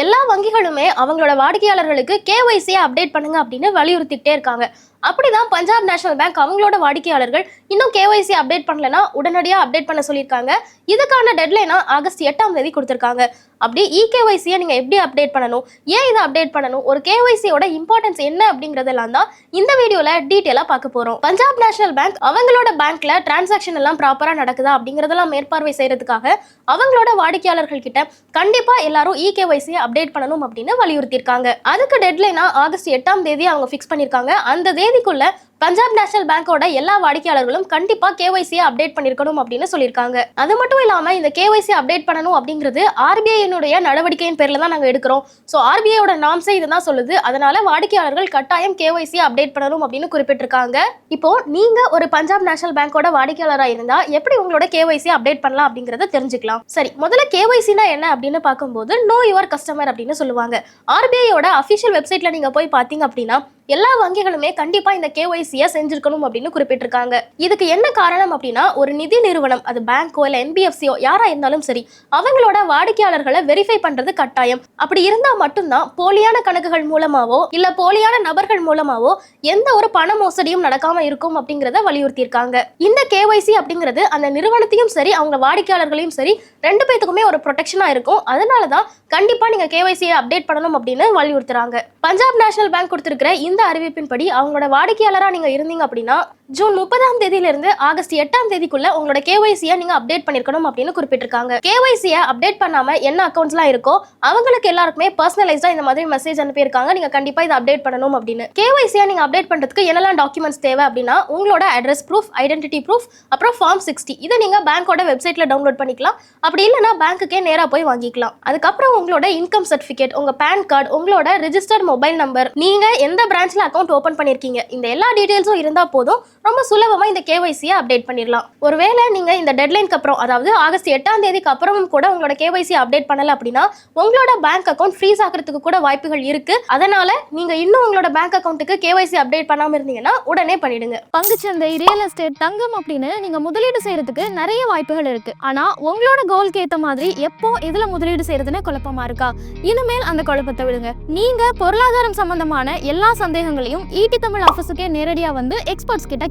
எல்லா வங்கிகளுமே அவங்களோட வாடிக்கையாளர்களுக்கு கேஒய்சியை அப்டேட் பண்ணுங்க அப்படின்னு வலியுறுத்திக்கிட்டே இருக்காங்க. அப்படிதான் பஞ்சாப் நேஷனல் பேங்க் அவங்களோட வாடிக்கையாளர்கள் இன்னும் கேஒய்சி அப்டேட் பண்ணலனா உடனடியாக அப்டேட் பண்ண சொல்லியிருக்காங்க. இதுக்கான டெட்லைனா ஆகஸ்ட் எட்டாம் தேதி கொடுத்துருக்காங்க. அப்படி E இகேஒய்சியை நீங்கள் எப்படி அப்டேட் பண்ணணும்? ஏன் இதை அப்டேட் பண்ணணும்? ஒரு கேஒய்சியோட இம்பார்ட்டன்ஸ் என்ன அப்படிங்கிறதெல்லாம் தான் இந்த வீடியோவில் டீட்டெயிலாக பார்க்க போகிறோம் பஞ்சாப் நேஷனல் பேங்க் அவங்களோட பேங்க்ல டிரான்சாக்ஷன் எல்லாம் ப்ராப்பராக நடக்குதா அப்படிங்கிறதெல்லாம் மேற்பார்வை செய்யறதுக்காக அவங்களோட வாடிக்கையாளர்கள் கிட்ட கண்டிப்பா எல்லாரும் E இகேஒய்சியை அப்டேட் பண்ணணும் அப்படின்னு வலியுறுத்தியிருக்காங்க. அதுக்கு டெட்லைனா ஆகஸ்ட் எட்டாம் தேதி அவங்க ஃபிக்ஸ் பண்ணியிருக்காங்க. அந்த தேதிக்குள்ள பஞ்சாப் நேஷனல் பேங்கோட எல்லா வாடிக்கையாளர்களும் கண்டிப்பா கேஒய்சியை அப்டேட் பண்ணிருக்கணும் அப்படின்னு சொல்லியிருக்காங்க. அது மட்டும் இல்லாம இந்த கேஒய்சி அப்டேட் பண்ணணும் அப்படிங்கிறது ஆர்பிஐனுடைய நடவடிக்கையின் பேர்ல தான் நாங்க எடுக்கிறோம். ஸோ ஆர்பிஐயோட நாம்ஸே இதுதான் சொல்லுது. அதனால வாடிக்கையாளர்கள் கட்டாயம் கேஒய்சி அப்டேட் பண்ணணும் அப்படின்னு குறிப்பிட்டிருக்காங்க. இப்போ நீங்க ஒரு பஞ்சாப் நேஷனல் பேங்கோட வாடிக்கையாளரா இருந்தா எப்படி உங்களோட கேஒய்சி அப்டேட் பண்ணலாம் அப்படிங்கறத தெரிஞ்சுக்கலாம். சரி முதல்ல கேஒய்சினா என்ன அப்படின்னு பார்க்கும்போது நோ யுவர் கஸ்டமர் அப்படின்னு சொல்லுவாங்க. ஆர்பிஐயோட அஃபிஷியல் வெப்சைட்ல நீங்க போய் பார்த்தீங்க அப்படின்னா எல்லா வங்கிகளுமே கண்டிப்பா இந்த கேஒய்சியை செஞ்சிருக்கணும் அப்படின்னு குறிப்பிட்டிருக்காங்க. இதுக்கு என்ன காரணம் அப்படின்னா ஒரு நிதி நிறுவனம் அது பேங்கோ இல்ல என்பிஎஃப்சியோ யாரா இருந்தாலும் சரி அவங்களோட வாடிக்கையாளர்களை வெரிஃபை பண்றது கட்டாயம். அப்படி இருந்தா மட்டும்தான் போலியான கணக்குகள் மூலமாவோ இல்ல போலியான நபர்கள் மூலமாவோ எந்த ஒரு பண மோசடியும் நடக்காம இருக்கும் அப்படிங்கறத வலியுறுத்தியிருக்காங்க. இந்த கேஒய்சி அப்படிங்கிறது அந்த நிறுவனத்தையும் சரி அவங்க வாடிக்கையாளர்களையும் சரி ரெண்டு பேத்துக்குமே ஒரு ப்ரொடெக்ஷனா இருக்கும். அதனால தான் கண்டிப்பா நீங்க கேஒய்சியை அப்டேட் பண்ணணும் அப்படின்னு வலியுறுத்துறாங்க. பஞ்சாப் நேஷனல் பேங்க் கொடுத்துருக்கிற இந்த அறிவிப்பின்படி அவங்களோட வாடிக்கையாளராக நீங்கள் இருந்தீங்க அப்படின்னா ஜூன் முப்பதாம் தேதியிலிருந்து ஆகஸ்ட் எட்டாம் தேதிக்குள்ள உங்களோட கேஒய்சியை நீங்க அப்டேட் பண்ணிருக்கணும் அப்படின்னு குறிப்பிட்டிருக்காங்க. கேஒய்சியை அப்டேட் பண்ணாம என்ன அக்கௌண்ட்ஸ்லாம் இருக்கோ அவங்களுக்கு எல்லாருக்குமே பர்சனலைஸ்டா இந்த மாதிரி மெசேஜ் அனுப்பியிருக்காங்க. நீங்க கண்டிப்பா இதை அப்டேட் பண்ணணும் அப்படின்னு. கேஒய்சியை நீங்க அப்டேட் பண்றதுக்கு என்னெல்லாம் டாக்குமெண்ட்ஸ் தேவை அப்படின்னா உங்களோட அட்ரஸ் ப்ரூஃப் ஐடென்டிட்டி ப்ரூஃப் அப்புறம் ஃபார்ம் சிக்ஸ்டி இதை நீங்க பேங்கோட வெப்சைட்ல டவுன்லோட் பண்ணிக்கலாம். அப்படி இல்லைன்னா பேங்க்குக்கே நேரா போய் வாங்கிக்கலாம். அதுக்கப்புறம் உங்களோட இன்கம் சர்டிஃபிகேட் உங்க பேன் கார்டு உங்களோட ரிஜிஸ்டர்ட் மொபைல் நம்பர் நீங்க எந்த பிரான்ச்ல அக்கௌண்ட் ஓபன் பண்ணிருக்கீங்க இந்த எல்லா டீடைல்ஸும் இருந்தா போதும். ரொம்ப சுலபமாக இந்த கேஒய்சியை அப்டேட் பண்ணிடலாம். ஒருவேளை நீங்கள் இந்த டெட்லைனுக்கு அப்புறம் அதாவது ஆகஸ்ட் எட்டாம் தேதிக்கு அப்புறமும் கூட உங்களோட கேஒய்சி அப்டேட் பண்ணல அப்படின்னா உங்களோட பேங்க் அக்கௌண்ட் ஃப்ரீஸ் ஆகிறதுக்கு கூட வாய்ப்புகள் இருக்கு. அதனால நீங்க இன்னும் உங்களோட பேங்க் அக்கௌண்ட்டுக்கு கேஒய்சி அப்டேட் பண்ணாம இருந்தீங்கன்னா உடனே பண்ணிடுங்க. பங்குச்சந்தை ரியல் எஸ்டேட் தங்கம் அப்படின்னு நீங்க முதலீடு செய்யறதுக்கு நிறைய வாய்ப்புகள் இருக்கு. ஆனா உங்களோட கோல்க்கு ஏத்த மாதிரி எப்போ எதுல முதலீடு செய்யறதுன்னு குழப்பமா இருக்கா? இனிமேல் அந்த குழப்பத்தை விடுங்க. நீங்க பொருளாதாரம் சம்பந்தமான எல்லா சந்தேகங்களையும் ஈடி தமிழ் ஆஃபீஸுக்கே நேரடியா வந்து எக்ஸ்பர்ட்ஸ் கிட்ட